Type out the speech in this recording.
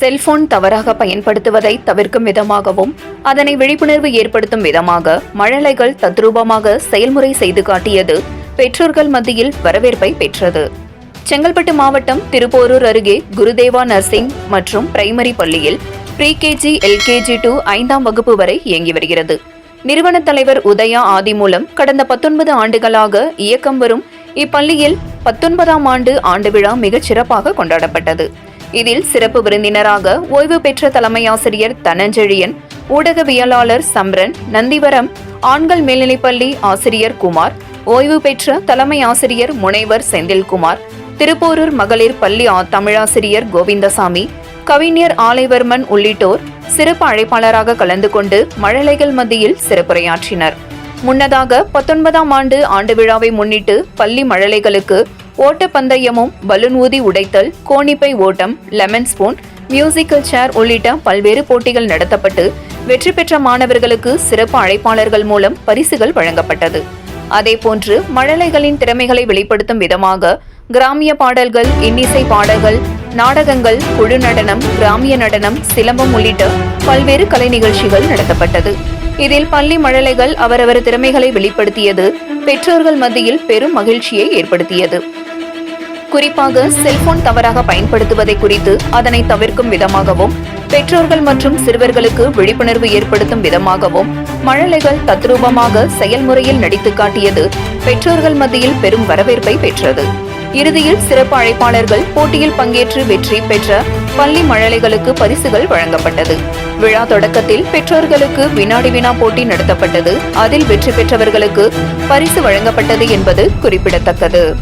Cellphone தவறாக பயன்படுத்துவதை தவிர்க்கும் விதமாகவும் அதனை விழிப்புணர்வு ஏற்படுத்தும் விதமாக மழலைகள் தத்ரூபமாக செயல்முறை செய்து காட்டியது பெற்றோர்கள் மத்தியில் வரவேற்பை பெற்றது. செங்கல்பட்டு மாவட்டம் திருப்போரூர் அருகே குருதேவா நர்சிங் மற்றும் பிரைமரி பள்ளியில் ப்ரீகேஜி எல்கேஜி டு ஐந்தாம் வகுப்பு வரை இயங்கி வருகிறது. நிறுவன தலைவர் உதயா ஆதி மூலம் கடந்த பத்தொன்பது ஆண்டுகளாக இயக்கம் வரும் இப்பள்ளியில் பத்தொன்பதாம் ஆண்டு ஆண்டு விழா மிகச் சிறப்பாக கொண்டாடப்பட்டது. இதில் சிறப்பு விருந்தினராக ஓய்வு பெற்ற தலைமை ஆசிரியர் தனஞ்செழியன் ஊடகவியலாளர் சம்ரன் நந்திவரம் ஆண்கள் மேல்நிலைப்பள்ளி ஆசிரியர் குமார் ஓய்வு பெற்ற தலைமை ஆசிரியர் முனைவர் செந்தில்குமார் திருப்போரூர் மகளிர் பள்ளி தமிழாசிரியர் கோவிந்தசாமி கவிஞர் ஆலைவர்மன் உள்ளிட்டோர் சிறப்பு அழைப்பாளராக கலந்து கொண்டு மழலைகள் மத்தியில் சிறப்புரையாற்றினர். முன்னதாக பத்தொன்பதாம் ஆண்டு ஆண்டு விழாவை முன்னிட்டு பள்ளி மழலைகளுக்கு ஓட்டப்பந்தயமும் பலூன் ஊதி உடைத்தல் கோணிப்பை ஓட்டம் லெமன் ஸ்பூன் மியூசிக்கல் சேர் உள்ளிட்ட பல்வேறு போட்டிகள் நடத்தப்பட்டு வெற்றி பெற்ற மாணவர்களுக்கு சிறப்பு அழைப்பாளர்கள் மூலம் பரிசுகள் வழங்கப்பட்டது. அதேபோன்று மழலைகளின் திறமைகளை வெளிப்படுத்தும் விதமாக கிராமிய பாடல்கள் இன்னிசை பாடல்கள் நாடகங்கள் குழு நடனம் கிராமிய நடனம் சிலம்பம் உள்ளிட்ட பல்வேறு கலை நிகழ்ச்சிகள் நடத்தப்பட்டது. இதில் பள்ளி மழலைகள் அவரவர் திறமைகளை வெளிப்படுத்தியது பெற்றோர்கள் மத்தியில் பெரும் மகிழ்ச்சியை ஏற்படுத்தியது. குறிப்பாக செல்போன் தவறாக பயன்படுத்துவதை குறித்து அதனை தவிர்க்கும் விதமாகவும் பெற்றோர்கள் மற்றும் சிறுவர்களுக்கு விழிப்புணர்வு ஏற்படுத்தும் விதமாகவும் மழலைகள் தத்ரூபமாக செயல்முறையில் நடித்து காட்டியது பெற்றோர்கள் மத்தியில் பெரும் வரவேற்பை பெற்றது. இறுதியில் சிறப்பு அழைப்பாளர்கள் போட்டியில் பங்கேற்று வெற்றி பெற்ற பள்ளி மழலைகளுக்கு பரிசுகள் வழங்கப்பட்டது. விழா தொடக்கத்தில் பெற்றோர்களுக்கு வினாடி வினா போட்டி நடத்தப்பட்டது. அதில் வெற்றி பெற்றவர்களுக்கு பரிசு வழங்கப்பட்டது என்பது குறிப்பிடத்தக்கது.